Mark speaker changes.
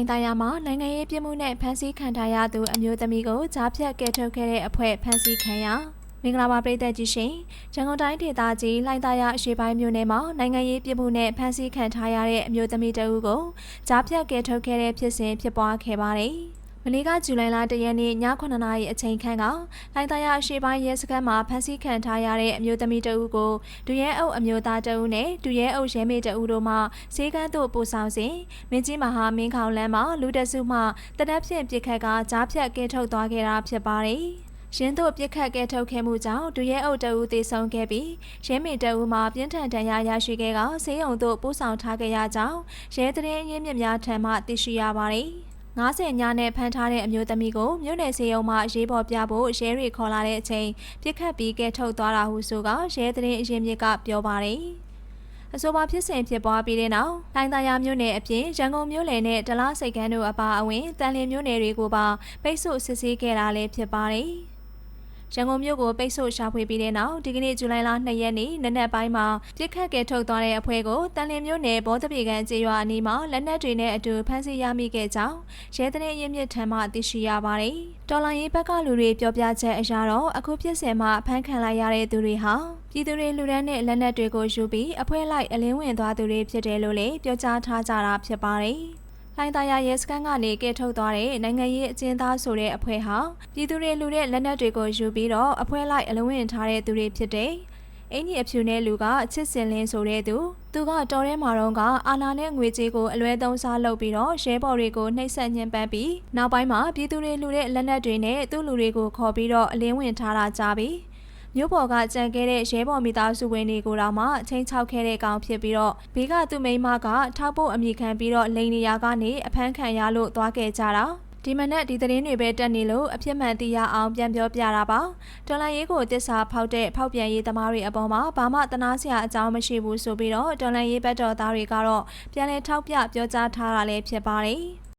Speaker 1: လိုင်သားရမှာနိုင်ငံရေးပြည်မှုနဲ့ဖမ်းဆီးခံထားရသူအမျိုးသမီးကိုကြားဖြတ်ကယ်ထုတ်ခဲ့တဲ့အဖွဲ့ဖမ်းဆီးခံရမင်္ဂလာပါပြည်သက်ကြီးရှင်ရန်ကုန်တိုင်းဒေသကြီးလိုင်သားရအရှိပိုင်းမြို့နယ်မှာနိုင်ငံရေးပြည်မှုနဲ့ဖမ်းဆီးခံထားရတဲ့အမျိုးသမီးတဦးကိုကြားဖြတ်ကယ်ထုတ်ခဲ့တဲ့ဖြစ်စဉ်ဖြစ်ပွားခဲ့ပါတယ် မနေ့ကဇူလိုင်လတရက်နေ့ည9:00နာရီအချိန်ခန့်ကလိုင်သားရအရှိပိုင်းရဲစခန်းမှာဖမ်းဆီးခံထားရတဲ့အမျိုးသမီးတဦးကိုဒူရဲအုပ်အမျိုးသားတဦးနဲ့ဒူရဲအုပ်ရဲမေတဦးတို့မှဈေးကန်းသို့ပို့ဆောင်စဉ်မင်းကြီးမဟာမင်းခေါင်လမ်းမှာလူတစုမှတနက်ဖြန်ပြစ်ခတ်ကကြားဖြတ်ကဲထုတ်သွားခဲ့တာဖြစ်ပါတယ်။ရင်းတို့ပြစ်ခတ်ကဲထုတ်ခဲ့မှုကြောင့်ဒူရဲအုပ်တဦးသေဆုံးခဲ့ပြီးရဲမေတဦးမှာပြင်းထန်ဒဏ်ရာရရှိခဲ့ကဆေးရုံသို့ပို့ဆောင်ထားခဲ့ရကြောင်းရဲတရင်ရင်းမြစ်များထံမှသိရှိရပါတယ်။ 90ညနဲ့ဖမ်းထားတဲ့အမျိုးသမီးကိုမြို့နယ်စေယုံမှရေးပေါ်ပြဖို့ရဲတွေခေါ်လာတဲ့အချိန်ပြစ်ခတ်ပြီးကဲထုတ်သွားတာဟုဆိုကရဲတရင်အရင်မြစ်ကပြောပါတယ်။အဆိုပါဖြစ်စဉ်ဖြစ်ပွားပြီးတဲ့နောက်လိုင်သာယာမြို့နယ်အပြင်ရန်ကုန်မြို့နယ်နဲ့ဒလားစိတ်ကန်းတို့အပါအဝင်တန်လင်းမြို့နယ်တွေကိုပါပိတ်ဆို့စစ်ဆေးခဲ့တာလည်းဖြစ်ပါတယ်။ ရန်ကုန်မြို့ကိုပိတ်ဆို့ရှာဖွေပြီးတဲ့နောက်ဒီကနေ့ဇူလိုင်လ2ရက်နေ့နနက်ပိုင်းမှာပြစ်ခတ်ကဲထုတ်သွားတဲ့အဖွဲ့ကိုတန်လင်းမြို့နယ်ဘောတပြေကန်ကျေးရွာအနီးမှာလက်နက်တွေနဲ့အတူဖမ်းဆီးရမိခဲ့ကြောင်းရဲတရင်ရင်းမြစ်ထံမှသိရှိရပါတယ်။တော်လိုင်းရေးဘက်ကလူတွေပြောပြချက်အရတော့အခုဖြစ်စဉ်မှာဖမ်းခံလိုက်ရတဲ့သူတွေဟာပြည်သူတွေလူဒန်းနဲ့လက်နက်တွေကိုယူပြီးအဖွဲ့လိုက်အလင်းဝင်သွားသူတွေဖြစ်တယ်လို့လည်းပြောကြားထားကြတာဖြစ်ပါတယ်။ လိုင်းသားရရဲစခန်းကနေကဲထုတ်သွားတဲ့နိုင်ငံရေးအကျဉ်းသားဆိုတဲ့အဖွဲ့ဟာပြည်သူတွေလူတဲ့လက်နက်တွေကိုယူပြီးတော့အဖွဲ့လိုက်အလုံးဝင်ထားတဲ့သူတွေဖြစ်တယ်။အင်းကြီးအဖြူနဲ့လူကအချစ်စင်လင်းဆိုတဲ့သူသူကတော်ထဲမှာတော့ကအာနာနဲ့ငွေကြေးကိုအလွဲသုံးစားလုပ်ပြီးတော့ရဲဘော်တွေကိုနှိပ်စက်ညှဉ်းပန်းပြီးနောက်ပိုင်းမှာပြည်သူတွေလူတဲ့လက်နက်တွေနဲ့သူ့လူတွေကိုခေါ်ပြီးတော့အလင်းဝင်ထားတာကြပြီ။ မြို့ပေါ်ကကြံခဲ့တဲ့ရဲဘော်မိသားစုဝင်တွေကိုတော့မှချင်းချောက်ခဲ့တဲ့ကောင်ဖြစ်ပြီးတော့ဘေးကသူ့မိန်းမကထောက်ဖို့အမိခံပြီးတော့လိန်နေရာကနေအဖမ်းခံရလို့သွားခဲ့ကြတာဒီမနက်ဒီသတင်းတွေပဲတက်နေလို့အဖြစ်မှန်သိရအောင်ပြန်ပြောပြတာပါတော်လန်ရေးကိုတစ္ဆာဖောက်တဲ့ဖောက်ပြန်ရေးသမားတွေအပေါ်မှာဘာမှတနာစရာအကြောင်းမရှိဘူးဆိုပြီးတော့တော်လန်ရေးဘက်တော်သားတွေကတော့ပြန်လည်ထောက်ပြပြောကြားထားတာလည်းဖြစ်ပါတယ်